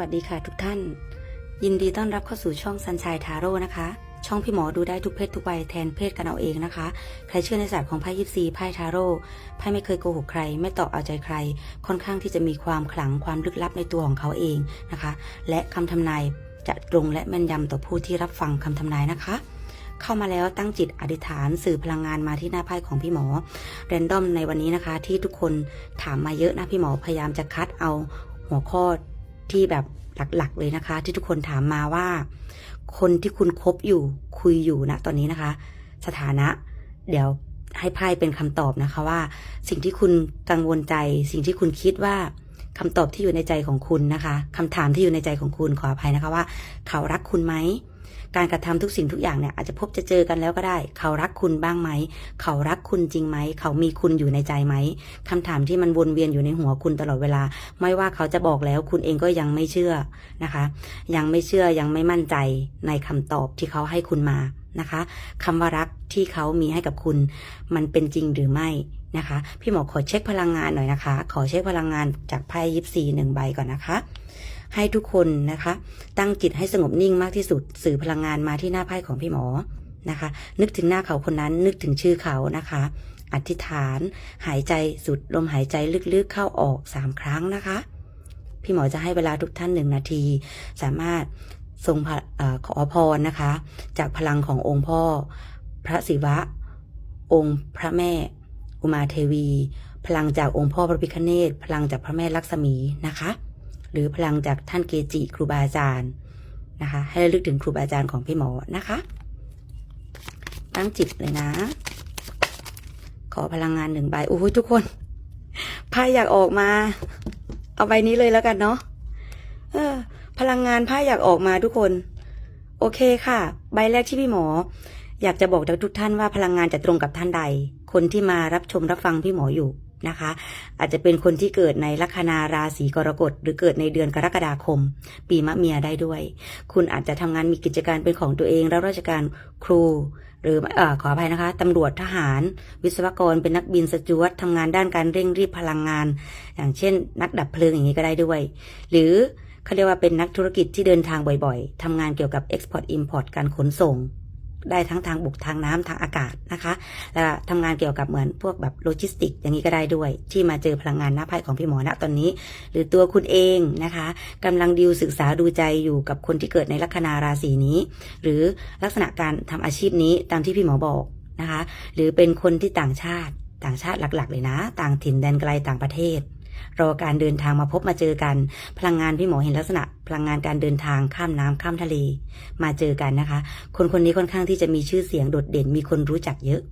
วัสดีค่ะทุกท่าน ยินดีต้อนรับเข้าสู่ช่องซันช i ยทาโร่นะคะ ช่องพี่หมอดูได้ทุกเพศทุกวัยแทนเพศกันเอาเองนะคะ ใครเชื่อในศาสตร์ของไพ่ยิปซีไพ่ทาโร่ไพ่ไม่เคยโกหกใคร ไม่ตอบเอาใจใคร ค่อนข้างที่จะมีความขลังความลึกลับในตัวของเขาเองนะคะ และคำทำนายจะตรงและแม่นยำต่อผู้ที่รับฟังคำทำนายนะคะเข้ามาแล้วตั้งจิตอธิษฐานสื่อพลังงานมาที่หน้าไพ่ของพี่หมอ แรนดอมในวันนี้นะคะ ที่ทุกคนถามมาเยอะนะพี่หมอพยายามจะคัดเอาหัวข้อ ที่แบบหลักๆ เลยนะคะ ที่ทุกคนถามมาว่า คนที่คุณคบอยู่คุยอยู่นะตอนนี้นะคะ สถานะ เดี๋ยวให้ไพ่เป็นคำตอบนะคะว่า สิ่งที่คุณกังวลใจ สิ่งที่คุณคิดว่าคำตอบที่อยู่ในใจของคุณนะคะคำถามที่อยู่ในใจของคุณขออภัยนะคะว่า เขารักคุณไหม การกระทำทุกสิ่งทุกอย่างเนี่ยอาจจะพบจะเจอกันแล้วก็ได้ เขารักคุณบ้างไหม เขารักคุณจริงไหม เขามีคุณอยู่ในใจไหมคำถามที่มันวนเวียนอยู่ในหัวคุณตลอดเวลา ไม่ว่าเขาจะบอกแล้วคุณเองก็ยังไม่เชื่อนะคะ ยังไม่เชื่อยังไม่มั่นใจในคำตอบที่เขาให้คุณมานะคะคำว่ารักที่เขามีให้กับคุณ มันเป็นจริงหรือไม่นะคะ พี่หมอขอเช็คพลังงานหน่อยนะคะ ขอเช็คพลังงานจากไพ่ยิปซีหนึ่งใบก่อนนะคะ ให้ทุกคนนะคะ ตั้งจิตให้สงบนิ่งมากที่สุด สื่อพลังงานมาที่หน้าไพ่ของพี่หมอนะคะ นึกถึงหน้าเขาคนนั้น นึกถึงชื่อเขานะคะ อธิษฐาน หายใจสุดลมหายใจลึกๆเข้าออกสามครั้งนะคะ พี่หมอจะให้เวลาทุกท่านหนึ่งนาที สามารถทรงออขอพรนะคะ จากพลังขององค์พ่อ พระศิวะ องค์พระแม่ อุมาเทวี พลังจากองค์พ่อพระพิฆเนศพลังจากพระแม่ลักษมีนะคะ หรือพลังจากท่านเกจิครูบาอาจารย์นะคะ ให้ระลึกถึงครูบาอาจารย์ของพี่หมอนะคะ ตั้งจิตเลยนะ ขอพลังงานหนึ่งใบโอ้ยทุกคนไพ่อยากออกมา เอาใบนี้เลยแล้วกันเนาะเออ พลังงานไพ่อยากออกมาทุกคน โอเคค่ะ ใบแรกที่พี่หมอ อยากจะบอกทุกท่านว่าพลังงานจะตรงกับท่านใด คนที่มารับชมรับฟังพี่หมออยู่ นะคะ อาจจะเป็นคนที่เกิดในลัคนาราศีกรกฎ หรือเกิดในเดือนกรกฎาคม ปีมะเมียได้ด้วย คุณอาจจะทำงานมีกิจการเป็นของตัวเองรับราชการครู หรือเออขออภัยนะคะตำรวจทหาร วิศวกรเป็นนักบินสจวตทำงานด้านการเร่งรีบพลังงาน อย่างเช่น นักดับเพลิงอย่างนี้ก็ได้ด้วย หรือเขาเรียกว่าเป็นนักธุรกิจที่เดินทางบ่อยๆทำงานเกี่ยวกับ Export Import การขนส่ง ได้ทั้งทางบกทางน้ำทางอากาศนะคะและทำงานเกี่ยวกับเหมือนพวกแบบโลจิสติก อย่างนี้ก็ได้ด้วย ที่มาเจอพลังงานหน้าไพ่ของพี่หมอณตอนนี้ หรือตัวคุณเองนะคะกำลังดิวศึกษาดูใจอยู่กับคนที่เกิดในลัคนาราศีนี้ หรือลักษณะการทำอาชีพนี้ตามที่พี่หมอบอกนะคะ หรือเป็นคนที่ต่างชาติต่างชาติหลักๆ เลยนะ ต่างถิ่นแดนไกลต่างประเทศ รอการเดินทางมาพบมาเจอกัน พลังงานพี่หมอเห็นลักษณะ พลังงานการเดินทางข้ามน้ำข้ามทะเล มาเจอกันนะคะ คนคนนี้ค่อนข้างที่จะมีชื่อเสียงโดดเด่นมีคนรู้จักเยอะ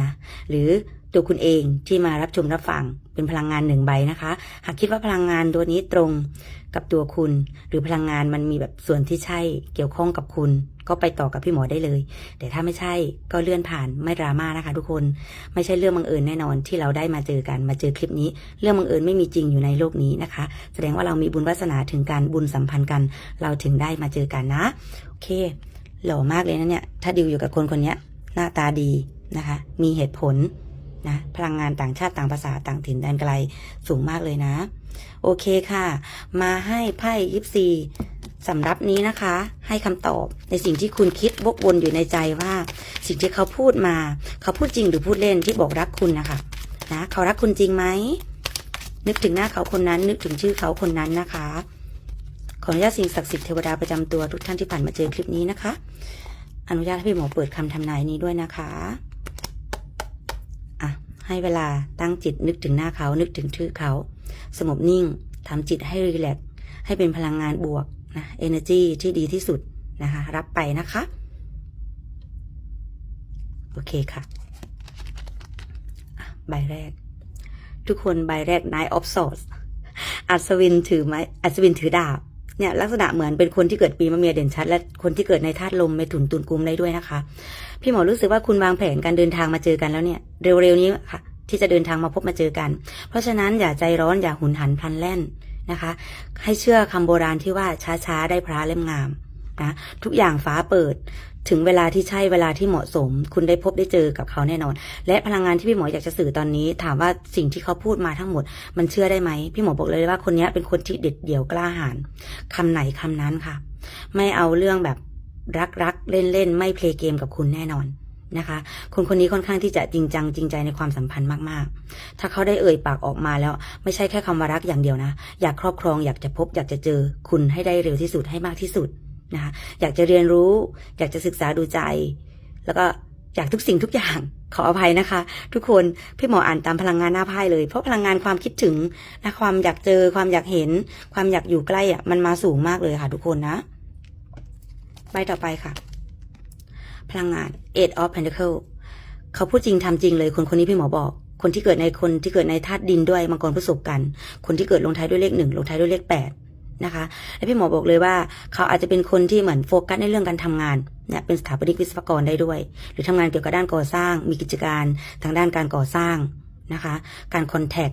นะหรือตัวคุณเองที่มารับชมรับฟังเป็นพลังงานหนึ่งใบนะคะ หากคิดว่าพลังงานตัวนี้ตรงกับตัวคุณ หรือพลังงานมันมีแบบส่วนที่ใช่เกี่ยวข้องกับคุณ ก็ไปต่อกับพี่หมอได้เลย แต่ถ้าไม่ใช่ก็เลื่อนผ่านไม่ดราม่านะคะ ทุกคนไม่ใช่เรื่องบังเอิญแน่นอนที่เราได้มาเจอกันมาเจอคลิปนี้ เรื่องบังเอิญไม่มีจริงอยู่ในโลกนี้นะคะ แสดงว่าเรามีบุญวาสนาถึงการบุญสัมพันธ์กัน เราถึงได้มาเจอกันนะโอเค หล่อมากเลยนะเนี่ยถ้าดิวอยู่กับคนคนนี้หน้าตาดี นะคะ มีเหตุผลนะพลังงานต่างชาติต่างภาษาต่างถิ่นแดนไกลสูงมากเลยนะ โอเคค่ะ มาให้ไพ่ยิปซีสำรับนี้นะคะ ให้คำตอบในสิ่งที่คุณคิดวกวนอยู่ในใจว่า สิ่งที่เขาพูดมา เขาพูดจริงหรือพูดเล่นที่บอกรักคุณนะคะนะเขารักคุณจริงไหมนึกถึงหน้าเขาคนนั้น นึกถึงชื่อเขาคนนั้นนะคะ ขออนุญาตสิ่งศักดิ์สิทธิ์เทวดาประจำตัวทุกท่านที่ผ่านมาเจอคลิปนี้นะคะ อนุญาตให้พี่หมอเปิดคำทำนายนี้ด้วยนะคะอะ ให้เวลาตั้งจิตนึกถึงหน้าเขานึกถึงชื่อเขา สงบนิ่งทำจิตให้รีแลกซ์ให้เป็นพลังงานบวกนะ energy ที่ดีที่สุดนะคะ รับไปนะคะ โอเคค่ะอะใบแรก ทุกคนใบแรก Nine of Swords อัศวินถือไม้อัศวินถือดาบ เนี่ยลักษณะเหมือนเป็นคนที่เกิดปีมะเมียเด่นชัด และคนที่เกิดในธาตุลมในถุนตุนกุมได้ด้วยนะคะ พี่หมอรู้สึกว่าคุณวางแผนการเดินทางมาเจอกันแล้วเนี่ย เร็วๆนี้ค่ะ ที่จะเดินทางมาพบมาเจอกัน เพราะฉะนั้นอย่าใจร้อนอย่าหุนหันพลันแล่นนะคะ ให้เชื่อคำโบราณที่ว่าช้าๆได้พระเล่มงาม นะ ทุกอย่างฟ้าเปิด ถึงเวลาที่ใช่เวลาที่เหมาะสม คุณได้พบได้เจอกับเขาแน่นอน และพลังงานที่พี่หมออยากจะสื่อตอนนี้ ถามว่าสิ่งที่เขาพูดมาทั้งหมด มันเชื่อได้ไหมพี่หมอบอกเลยว่าคนนี้เป็นคนที่เด็ดเดี่ยวกล้าหาญคำไหนคำนั้นค่ะ ไม่เอาเรื่องแบบรักรักเล่นเล่นๆไม่เพลย์เกมกับคุณแน่นอนนะคะคนคนนี้ค่อนข้างที่จะจริงจังจริงใจในความสัมพันธ์มากๆ ถ้าเขาได้เอ่ยปากออกมาแล้ว ไม่ใช่แค่คำว่ารักอย่างเดียวนะ อยากครอบครองอยากจะพบอยากจะเจอคุณให้ได้เร็วที่สุดให้มากที่สุด นะคะอยากจะเรียนรู้ อยากจะศึกษาดูใจ แล้วก็อยากทุกสิ่งทุกอย่างขออภัยนะคะ ทุกคนพี่หมออ่านตามพลังงานหน้าไพ่เลย เพราะพลังงานความคิดถึงนะความอยากเจอความอยากเห็น ความอยากอยู่ใกล้อะมันมาสูงมากเลยค่ะ ทุกคนนะใบต่อไปค่ะ พลังงาน Eight of Pentacle เขาพูดจริงทำจริงเลย คนคนนี้พี่หมอบอก คนที่เกิดในคนที่เกิดในธาตุดินด้วยมังกรพฤษภกัน คนที่เกิดลงท้ายด้วยเลขหนึ่งลงท้ายด้วยเลขแปด นะคะและพี่หมอบอกเลยว่า เขาอาจจะเป็นคนที่เหมือนโฟกัสในเรื่องการทำงานเนี่ยเป็นสถาปนิกวิศวกรได้ด้วย หรือทำงานเกี่ยวกับด้านก่อสร้าง มีกิจการทางด้านการก่อสร้างนะคะ การคอนแทค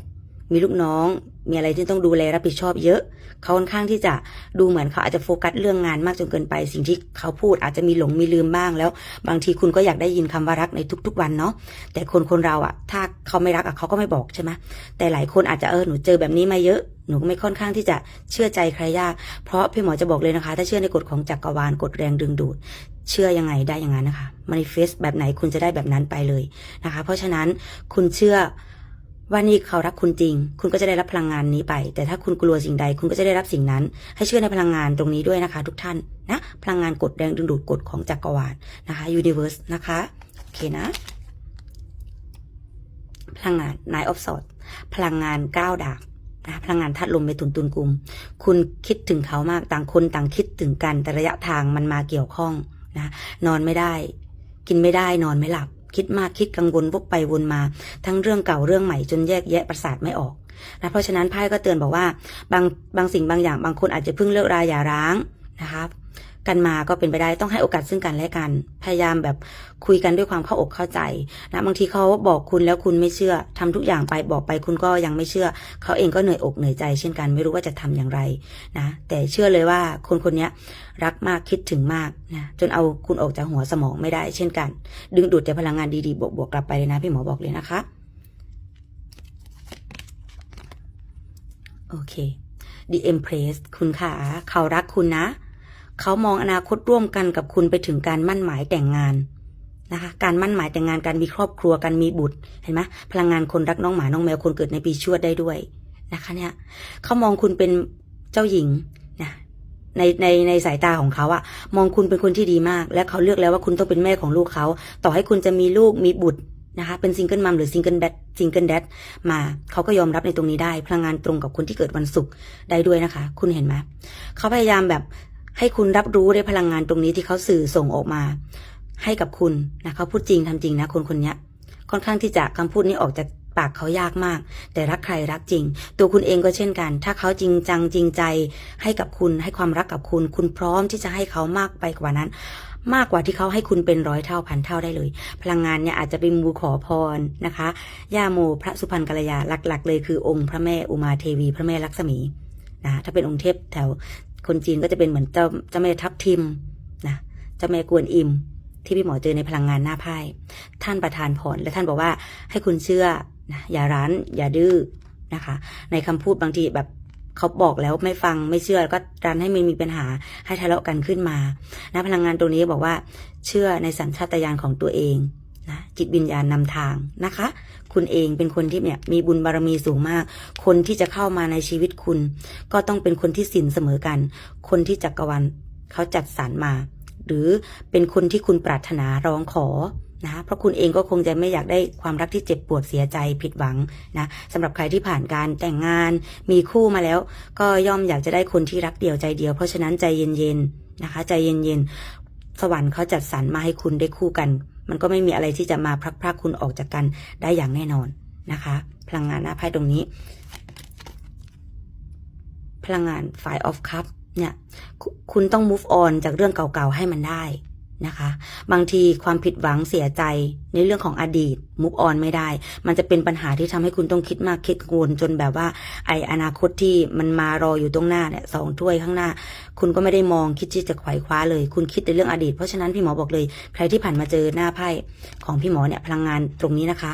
มีลูกน้องมีอะไรที่ต้องดูแลรับผิดชอบเยอะ เขาค่อนข้างที่จะดูเหมือนเขาอาจจะโฟกัสเรื่องงานมากจนเกินไป สิ่งที่เขาพูดอาจจะมีหลงมีลืมบ้างแล้ว บางทีคุณก็อยากได้ยินคำว่ารักในทุก ๆ วันเนาะแต่คนคนเราอะถ้าเขาไม่รักอะเขาก็ไม่บอกใช่ไหมแต่หลายคนอาจจะเออหนูเจอแบบนี้มาเยอะ หนูก็ไม่ค่อนข้างที่จะเชื่อใจใครยาก เพราะพี่หมอจะบอกเลยนะคะ ถ้าเชื่อในกฎของจักรวาลกฎแรงดึงดูด เชื่อยังไงได้อย่างนั้นนะคะ manifest แบบไหนคุณจะได้แบบนั้นไปเลยนะคะ เพราะฉะนั้นคุณเชื่อว่านี่เขารักคุณจริง คุณก็จะได้รับพลังงานนี้ไป แต่ถ้าคุณกลัวสิ่งใด คุณก็จะได้รับสิ่งนั้น ให้เชื่อในพลังงานตรงนี้ด้วยนะคะ ทุกท่านนะ พลังงานกดแรงดึงดูดกฎของจักรวาลนะคะ universe นะคะ โอเคนะ พลังงาน nine of swords พลังงานก้าวดาบ พลังงานธาตุลมเมถุนตุนกุมคุณคิดถึงเขามากต่างคนต่างคิดถึงกันแต่ระยะทางมันมาเกี่ยวข้องนะนอนไม่ได้ กินไม่ได้นอนไม่หลับ คิดมากคิดกังวลวกไปวนมา ทั้งเรื่องเก่าเรื่องใหม่จนแยกแยะประสาทไม่ออกนะเพราะฉะนั้นไพ่ก็เตือนบอกว่าบางบางสิ่งบางอย่างบางคนอาจจะเพิ่งเลิกราหย่าร้างนะครับ กันมาก็เป็นไปได้ต้องให้โอกาสซึ่งกันและกัน พยายามแบบคุยกันด้วยความเข้าอกเข้าใจนะบางทีเขาบอกคุณแล้วคุณไม่เชื่อทำทุกอย่างไปบอกไปคุณก็ยังไม่เชื่อ เขาเองก็เหนื่อยอกเหนื่อยใจเช่นกัน ไม่รู้ว่าจะทำอย่างไรนะแต่เชื่อเลยว่าคนคนนี้รักมากคิดถึงมากนะจนเอาคุณออกจากหัวสมองไม่ได้เช่นกัน ดึงดูดแต่พลังงานดีๆบวกๆกลับไปเลยนะพี่หมอบอกเลยนะคะโอเค The Empress คุณขาเขารักคุณนะ เขามองอนาคตร่วมกันกับคุณไปถึงการมั่นหมายแต่งงานนะคะ การมั่นหมายแต่งงานการมีครอบครัวการมีบุตรเห็นไหมพลังงานคนรักน้องหมาน้องแมวคนเกิดในปีชวดได้ด้วยนะคะเนี่ยเขามองคุณเป็นเจ้าหญิงนะในในในสายตาของเขาอะมองคุณเป็นคนที่ดีมาก และเขาเลือกแล้วว่าคุณต้องเป็นแม่ของลูกเขา ต่อให้คุณจะมีลูกมีบุตรนะคะ เป็นซิงเกิลมัมหรือซิงเกิลแดดซิงเกิลแดดมาเขาก็ยอมรับในตรงนี้ได้ พลังงานตรงกับคนที่เกิดวันศุกร์ได้ด้วยนะคะ คุณเห็นไหมเขาพยายามแบบ ให้คุณรับรู้ได้พลังงานตรงนี้ที่เขาสื่อส่งออกมา ให้กับคุณนะเขาพูดจริงทำจริงนะคนคนนี้ค่อนข้างที่จะคำพูดนี้ออกจากปากเขายากมาก แต่รักใครรักจริง ตัวคุณเองก็เช่นกัน ถ้าเขาจริงจังจริงใจ ให้กับคุณให้ความรักกับคุณ คุณพร้อมที่จะให้เขามากไปกว่านั้น มากกว่าที่เขาให้คุณเป็นร้อยเท่าพันเท่าได้เลย พลังงานเนี่ยอาจจะเป็นมูขอพรนะคะย่าโมพระสุพรรณกัลยาหลัก ๆ เลยคือองค์พระแม่อุมาเทวี พระแม่ลักษมีนะถ้าเป็นองค์เทพแถว คนจีนก็จะเป็นเหมือนเจ้าเจ้าแม่ทับทิมนะเจ้าแม่กวนอิม ที่พี่หมอเจอในพลังงานหน้าไพ่ท่านประทานพรและท่านบอกว่าให้คุณเชื่อนะอย่ารั้นอย่าดื้อนะคะ ในคำพูดบางทีแบบเขาบอกแล้วไม่ฟังไม่เชื่อก็ดันให้มันมีปัญหาให้ทะเลาะกันขึ้นมานะพลังงานตรงนี้บอกว่า เชื่อในสัญชาตญาณของตัวเองนะจิตวิญญาณนำทางนะคะ คุณเองเป็นคนที่เนี่ยมีบุญบารมีสูงมาก คนที่จะเข้ามาในชีวิตคุณ ก็ต้องเป็นคนที่สินเสมอกัน คนที่จักรวาลเขาจัดสรรมา หรือเป็นคนที่คุณปรารถนาร้องขอนะเพราะคุณเองก็คงจะไม่อยากได้ความรักที่เจ็บปวดเสียใจผิดหวังนะสำหรับใครที่ผ่านการแต่งงานมีคู่มาแล้ว ก็ย่อมอยากจะได้คนที่รักเดียวใจเดียว เพราะฉะนั้นใจเย็นๆนะคะ ใจเย็นๆ สวรรค์เขาจัดสรรมาให้คุณได้คู่กัน มันก็ไม่มีอะไรที่จะมาพลักพรากคุณออกจากกันได้อย่างแน่นอนนะคะ พลังงานหน้าไพ่ตรงนี้ พลังงานฝ่ายออฟคัพเนี่ย คุคุณต้อง move on จากเรื่องเก่าๆให้มันได้ นะคะ บางทีความผิดหวังเสียใจในเรื่องของอดีตมุกออนไม่ได้ มันจะเป็นปัญหาที่ทำให้คุณต้องคิดมากคิดกังวนจนแบบว่า ไออนาคตที่มันมารออยู่ตรงหน้าเนี่ยสองถ้วยข้างหน้า คุณก็ไม่ได้มองคิดที่จะไขว่คว้าเลย คุณคิดในเรื่องอดีต เพราะฉะนั้นพี่หมอบอกเลย ใครที่ผ่านมาเจอหน้าไพ่ของพี่หมอเนี่ยพลังงานตรงนี้นะคะ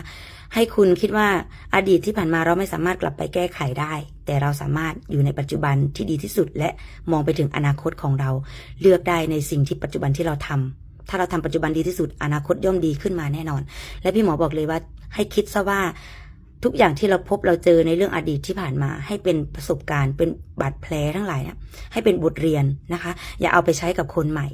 ให้คุณคิดว่าอดีตที่ผ่านมาเราไม่สามารถกลับไปแก้ไขได้ แต่เราสามารถอยู่ในปัจจุบันที่ดีที่สุด และมองไปถึงอนาคตของเรา เลือกได้ในสิ่งที่ปัจจุบันที่เราทำถ้าเราทำปัจจุบันดีที่สุด อนาคตย่อมดีขึ้นมาแน่นอน และพี่หมอบอกเลยว่าให้คิดซะว่าทุกอย่างที่เราพบเราเจอในเรื่องอดีตที่ผ่านมา ให้เป็นประสบการณ์เป็นบาดแผลทั้งหลายนี่ยให้เป็นบทเรียนนะคะ อย่าเอาไปใช้กับคนใหม่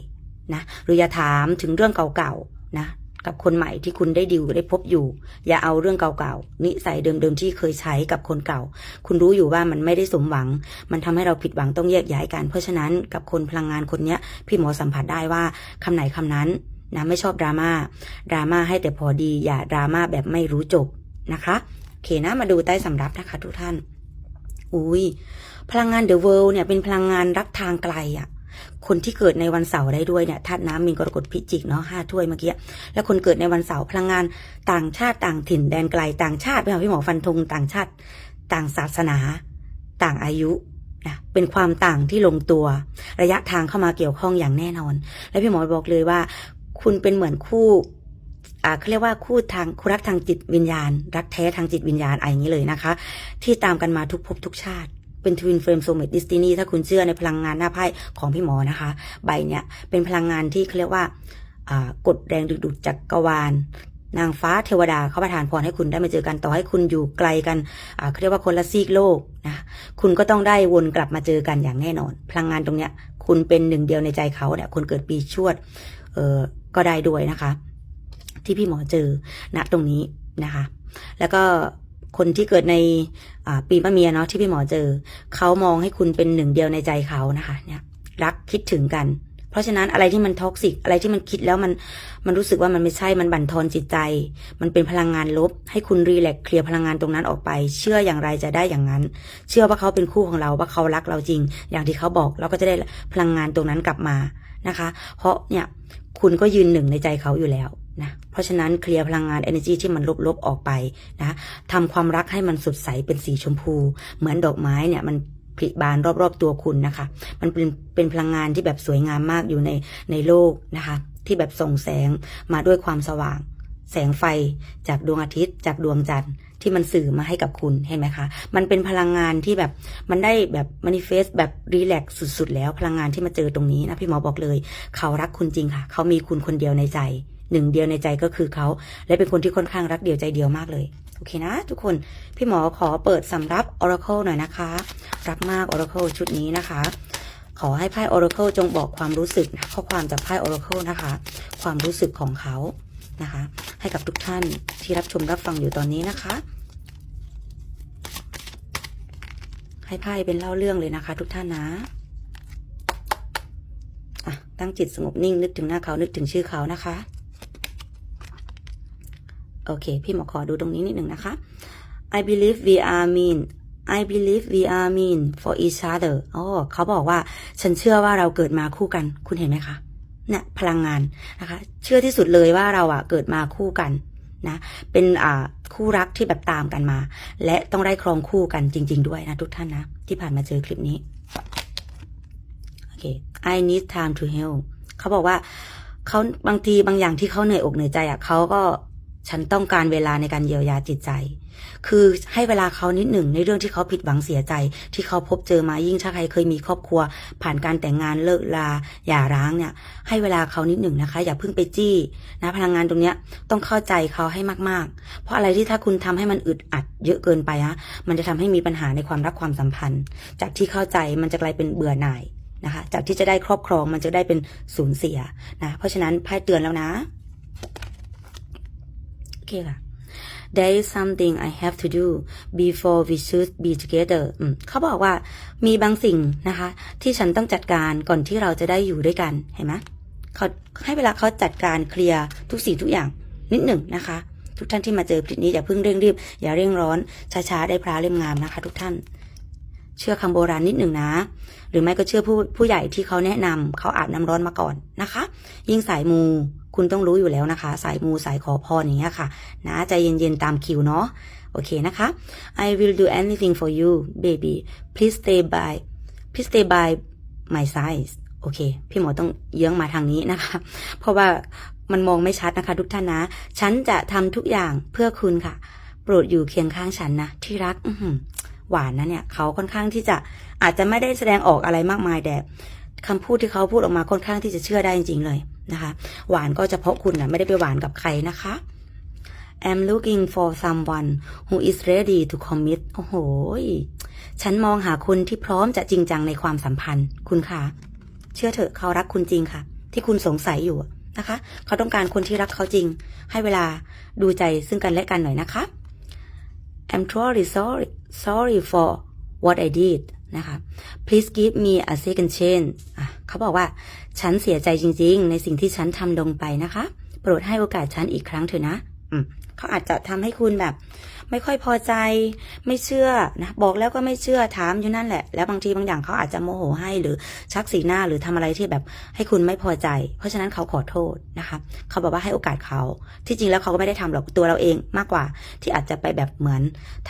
นะหรืออย่าถามถึงเรื่องเก่าๆนะ กับคนใหม่ที่คุณได้ดิวได้พบอยู่ อย่าเอาเรื่องเก่าๆนิสัยเดิมๆที่เคยใช้กับคนเก่า คุณรู้อยู่ว่ามันไม่ได้สมหวัง มันทำให้เราผิดหวังต้องแยกย้ายกันเพราะฉะนั้นกับคนพลังงานคนเนี้ย พี่หมอสัมผัสได้ว่าคำไหนคำนั้นนะไม่ชอบดราม่าดราม่าให้แต่พอดี อย่าดราม่าแบบไม่รู้จบนะคะโอเคนะมาดูใต้สำรับนะคะทุกท่านอุ้ยพลังงานเดอะเวิลด์เนี่ยเป็นพลังงานรักทางไกลอะ่ะ คนที่เกิดในวันเสาร์ได้ด้วยเนี่ยธาตุน้ำมีนกรกฎพิจิกเนาะห้าถ้วยเมื่อกี้แล้วคนเกิดในวันเสาร์พลังงานต่างชาติต่างถิ่นแดนไกลต่างชาติพี่หมอพี่หมอฟันธงต่างชาติ ต่างศาสนา ต่างอายุนะเป็นความต่างที่ลงตัว ระยะทางเข้ามาเกี่ยวข้องอย่างแน่นอน และพี่หมอบอกเลยว่า คุณเป็นเหมือนคู่อ่าเขาเรียกว่าคู่ทางคู่รักทางจิตวิญญาณ รักแท้ทางจิตวิญญาณอะไรอย่างนี้เลยนะคะ ที่ตามกันมาทุกภพทุกชาติ เป็นทวินเฟรมโซเมตดิสตินีถ้าคุณเชื่อในพลังงานหน้าไพ่ของพี่หมอนะคะ ใบเนี้ยเป็นพลังงานที่เขาเรียกว่ากดแรงดึงดูดจากกรวาลนางฟ้าเทวดาเขาประทานพรให้คุณได้มาเจอกันต่อให้คุณอยู่ไกลกันเขาเรียกว่าคนละซีกโลกนะคุณก็ต้องได้วนกลับมาเจอกันอย่างแน่นอน พลังงานตรงเนี้ย คุณเป็นหนึ่งเดียวในใจเขาเนี่ยคนเกิดปีชวด เออก็ได้ด้วยนะคะ ที่พี่หมอเจอณตรงนี้นะคะ แล้วก็คนที่เกิดใน ปีมะเมียเนาะที่พี่หมอเจอ เขามองให้คุณเป็นหนึ่งเดียวในใจเขานะคะเนี่ยรักคิดถึงกัน เพราะฉะนั้นอะไรที่มันท็อกซิกอะไรที่มันคิดแล้วมันมันรู้สึกว่ามันไม่ใช่มันบั่นทอนจิตใจ มันเป็นพลังงานลบ ให้คุณรีแลกซ์เคลียร์พลังงานตรงนั้นออกไป เชื่ออย่างไรจะได้อย่างนั้น เชื่อว่าเขาเป็นคู่ของเราว่าเขารักเราจริง อย่างที่เขาบอกเราก็จะได้พลังงานตรงนั้นกลับมานะคะ เพราะเนี่ยคุณก็ยืนหนึ่งในใจเขาอยู่แล้ว นะเพราะฉะนั้นเคลียร์พลังงาน energy ที่มันลบๆออกไปนะทำความรักให้มันสดใสเป็นสีชมพู เหมือนดอกไม้เนี่ยมันผลิบานรอบๆตัวคุณนะคะ มันเป็นเป็นพลังงานที่แบบสวยงามมากอยู่ในในโลกนะคะ ที่แบบส่งแสงมาด้วยความสว่าง แสงไฟจากดวงอาทิตย์ จากดวงจันทร์ที่มันสื่อมาให้กับคุณเห็นไหมคะ มันเป็นพลังงานที่แบบมันได้แบบมานิเฟสแบบรีแลกซ์สุดๆ แล้วพลังงานที่มาเจอตรงนี้นะพี่หมอบอกเลย เขารักคุณจริงค่ะ เขามีคุณคนเดียวในใจ หนึ่งเดียวในใจก็คือเขา และเป็นคนที่ค่อนข้างรักเดียวใจเดียวมากเลย โอเคนะ ทุกคน พี่หมอขอเปิดสำรับ Oracle หน่อยนะคะ รักมาก Oracle ชุดนี้นะคะ ขอให้ไพ่ Oracle จงบอกความรู้สึกข้อความจากไพ่ Oracle นะคะ ความรู้สึกของเขานะคะ ให้กับทุกท่านที่รับชมรับฟังอยู่ตอนนี้นะคะ ให้ไพ่เป็นเล่าเรื่องเลยนะคะ ทุกท่านนะตั้งจิตสงบนิ่งนึกถึงหน้าเขานึกถึงชื่อเขานะคะ โอเค พี่หมอขอดูตรงนี้นิดหนึ่งนะคะ I believe we are mean I believe we are mean for each other อ๋อเขาบอกว่าฉันเชื่อว่าเราเกิดมาคู่กัน คุณเห็นไหมคะเนี่ยพลังงานนะคะ เชื่อที่สุดเลยว่าเราอะเกิดมาคู่กันนะ เป็นอ่าคู่รักที่แบบตามกันมา และต้องได้ครองคู่กันจริง ๆ ด้วยนะทุกท่านนะ ที่ผ่านมาเจอคลิปนี้ โอเค I need time to heal เขาบอกว่าเขาบางทีบางอย่างที่เขาเหนื่อยอกเหนื่อยใจอะเขาก็ ฉันต้องการเวลาในการเยียวยาจิตใจ คือให้เวลาเขานิดหนึ่งในเรื่องที่เขาผิดหวังเสียใจ ที่เขาพบเจอมายิ่งถ้าใครเคยมีครอบครัว ผ่านการแต่งงานเลิกลาหย่าร้างเนี่ย ให้เวลาเขานิดหนึ่งนะคะ อย่าเพิ่งไปจี้นะพลังงานตรงเนี้ยต้องเข้าใจเขาให้มากๆ เพราะอะไรที่ถ้าคุณทำให้มันอึดอัดเยอะเกินไปอะมันจะทำให้มีปัญหาในความรักความสัมพันธ์ จากที่เข้าใจมันจะกลายเป็นเบื่อหน่ายนะคะ จากที่จะได้ครอบครองมันจะได้เป็นสูญเสียนะ เพราะฉะนั้นพ่เตือนแล้วนะ โอเคค่ะ There is something I have to do before we should be together เขาบอกว่ามีบางสิ่งนะคะ ที่ฉันต้องจัดการก่อนที่เราจะได้อยู่ด้วยกัน เห็นไหมเขาให้เวลาเขาจัดการเคลียร์ทุกสิ่งทุกอย่างนิดหนึ่งนะคะ ทุกท่านที่มาเจอคลิปนี้อย่าเพิ่งเร่งรีบ อย่าเร่งร้อน ช้าๆ ได้พระเล่มงามนะคะ ทุกท่าน เชื่อคำโบราณนิดหนึ่งนะ หรือไม่ก็เชื่อผู้ผู้ใหญ่ที่เขาแนะนำเขาอาบน้ำร้อนมาก่อนนะคะ ยิ่งสายมู คุณต้องรู้อยู่แล้วนะคะ สายมูสายขอพรอย่างเงี้ยค่ะ นะใจเย็นๆตามคิวเนาะโอเคนะคะ I will do anything for you baby please stay by please stay by my side โอเค พี่หมอต้องเยื้องมาทางนี้นะคะ เพราะว่ามันมองไม่ชัดนะคะทุกท่านนะ ฉันจะทำทุกอย่างเพื่อคุณค่ะ โปรดอยู่เคียงข้างฉันนะ ที่รักหวานนะเนี่ยเขาค่อนข้างที่จะอาจจะไม่ได้แสดงออกอะไรมากมายแต่คำพูดที่เขาพูดออกมาค่อนข้างที่จะเชื่อได้จริงๆเลย นะคะ หวานก็เฉพาะคุณนะไม่ได้ไปหวานกับใครนะคะ I'm looking for someone who is ready to commit โอ้โห ฉันมองหาคนที่พร้อมจะจริงจังในความสัมพันธ์ คุณคะเชื่อเถอะเขารักคุณจริงค่ะ ที่คุณสงสัยอยู่นะคะ เขาต้องการคนที่รักเขาจริง ให้เวลาดูใจซึ่งกันและกันหน่อยนะคะ I'm truly sorry sorry for what I did นะคะ please give me a second chance เขาบอกว่า ฉันเสียใจจริง ๆ ในสิ่งที่ฉันทำลงไปนะคะ โปรดให้โอกาสฉันอีกครั้งเถอะนะเขาอาจจะทำให้คุณแบบ ไม่ค่อยพอใจ ไม่เชื่อนะบอกแล้วก็ไม่เชื่อถามอยู่นั่นแหละ แล้วบางทีบางอย่างเขาอาจจะโมโหให้หรือชักสีหน้าหรือทำอะไรที่แบบให้คุณไม่พอใจ เพราะฉะนั้นเขาขอโทษนะคะ เขาบอกว่าให้โอกาสเขาที่จริงแล้วเขาก็ไม่ได้ทำหรอกตัวเราเองมากกว่า ที่อาจจะไปแบบเหมือน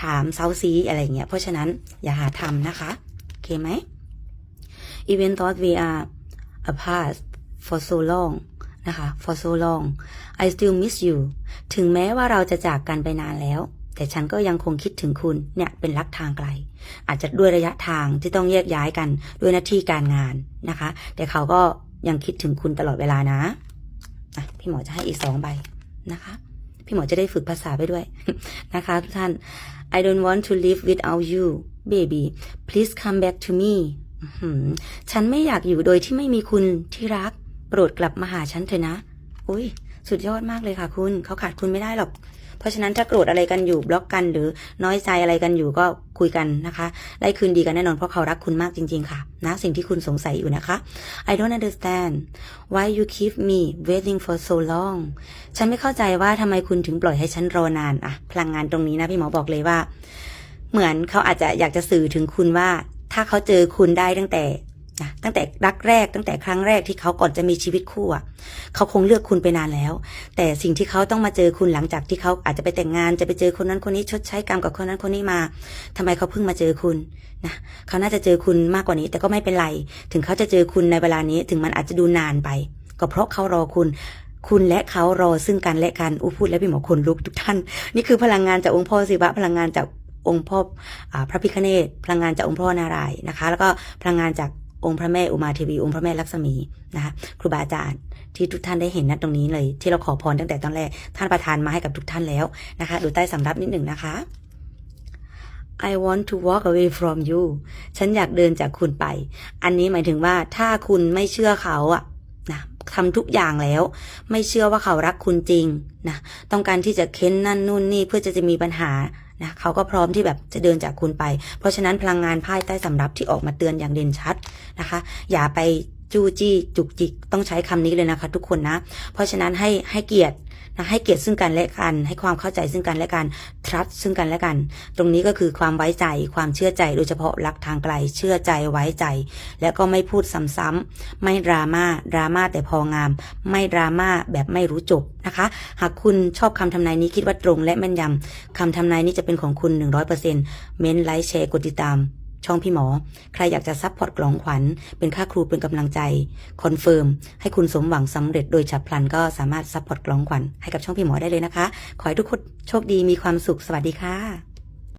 ถามเซาซีอะไรเงี้ยเพราะฉะนั้นอย่าหาทำนะคะ เคไหม even though we are apart for so long นะคะ for so long I still miss you ถึงแม้ว่าเราจะจากกันไปนานแล้ว แต่ฉันก็ยังคงคิดถึงคุณ เนี่ยเป็นรักทางไกล อาจจะด้วยระยะทางที่ต้องแยกย้ายกันด้วยหน้าที่การงานนะคะ แต่เขาก็ยังคิดถึงคุณตลอดเวลานะะพี่หมอจะให้อีกสองใบนะคะ พี่หมอจะได้ฝึกภาษาไปด้วยนะคะทุกท่าน I don't want to live without you baby please come back to me ฉันไม่อยากอยู่โดยที่ไม่มีคุณที่รัก โปรดกลับมาหาฉันเถอะนะ อุ้ยสุดยอดมากเลยค่ะคุณ เขาขาดคุณไม่ได้หรอก เพราะฉะนั้นถ้าโกรธอะไรกันอยู่บล็อกกัน หรือน้อยใจอะไรกันอยู่ก็คุยกันนะคะ ได้คืนดีกันแน่นอนเพราะเขารักคุณมากจริง ๆค่ะนะสิ่งที่คุณสงสัยอยู่นะคะ I don't understand why you keep me waiting for so long ฉันไม่เข้าใจว่าทำไมคุณถึงปล่อยให้ฉันรอนานอะพลังงานตรงนี้นะพี่หมอบอกเลยว่า เหมือนเขาอาจจะอยากจะสื่อถึงคุณว่าถ้าเขาเจอคุณได้ตั้งแต่ นะตั้งแต่รักแรกตั้งแต่ครั้งแรกที่เขาก่อนจะมีชีวิตคู่อะเขาคงเลือกคุณไปนานแล้ว แต่สิ่งที่เขาต้องมาเจอคุณหลังจากที่เขาอาจจะไปแต่งงานจะไปเจอคนนั้นคนนี้ชดใช้กรรมกับคนนั้นคนนี้มาทำไมเขาเพิ่งมาเจอคุณนะเขาน่าจะเจอคุณมากกว่านี้ แต่ก็ไม่เป็นไร ถึงเขาจะเจอคุณในเวลานี้ ถึงมันอาจจะดูนานไป ก็เพราะเขารอคุณคุณและเขารอซึ่งกันและกันอู้พูดแล้วพี่หมอคนลุกทุกท่าน นี่คือพลังงานจากองค์พ่อศิวะพลังงานจากองค์พ่อพระพิฆเนศพลังงานจากองค์พ่อนารายนะคะ แล้วก็พลังงานจาก องค์พระแม่อุมาเทวีองค์พระแม่ลักษมีนะคะครูบาอาจารย์ที่ทุกท่านได้เห็นนะตรงนี้เลย ที่เราขอพรตั้งแต่ตอนแรกท่านประทานมาให้กับทุกท่านแล้วนะคะ ดูใต้สำรับนิดหนึ่งนะคะ I want to walk away from you ฉันอยากเดินจากคุณไป อันนี้หมายถึงว่าถ้าคุณไม่เชื่อเขาอะนะทำทุกอย่างแล้ว ไม่เชื่อว่าเขารักคุณจริงนะต้องการที่จะเค้นนั่นนู่นนี่เพื่อจะจะมีปัญหา นะเขาก็พร้อมที่แบบจะเดินจากคุณไป เพราะฉะนั้นพลังงานไพ่ใต้สำรับที่ออกมาเตือนอย่างเด่นชัดนะคะ อย่าไปจู้จี้จุกจิกต้องใช้คำนี้เลยนะคะ ทุกคนนะ เพราะฉะนั้นให้ให้เกียรติ นะให้เกียรติซึ่งกันและกัน ให้ความเข้าใจซึ่งกันและกัน trust ซึ่งกันและกัน ตรงนี้ก็คือความไว้ใจความเชื่อใจโดยเฉพาะรักทางไกล เชื่อใจไว้ใจ และก็ไม่พูดซ้ำๆไม่ดราม่าดราม่าแต่พองาม ไม่ดราม่าแบบไม่รู้จบนะคะ หากคุณชอบคำทำนายนี้คิดว่าตรงและแม่นยำคำทำนายนี้จะเป็นของคุณ 100%เม้นไลค์แชร์กดติดตาม ช่องพี่หมอ ใครอยากจะซัพพอร์ตกลองขวัญ เป็นค่าครูเป็นกำลังใจ คอนเฟิร์ม ให้คุณสมหวังสำเร็จโดยฉับพลันก็สามารถซัพพอร์ตกลองขวัญให้กับช่องพี่หมอได้เลยนะคะ ขอให้ทุกคนโชคดีมีความสุขสวัสดีค่ะ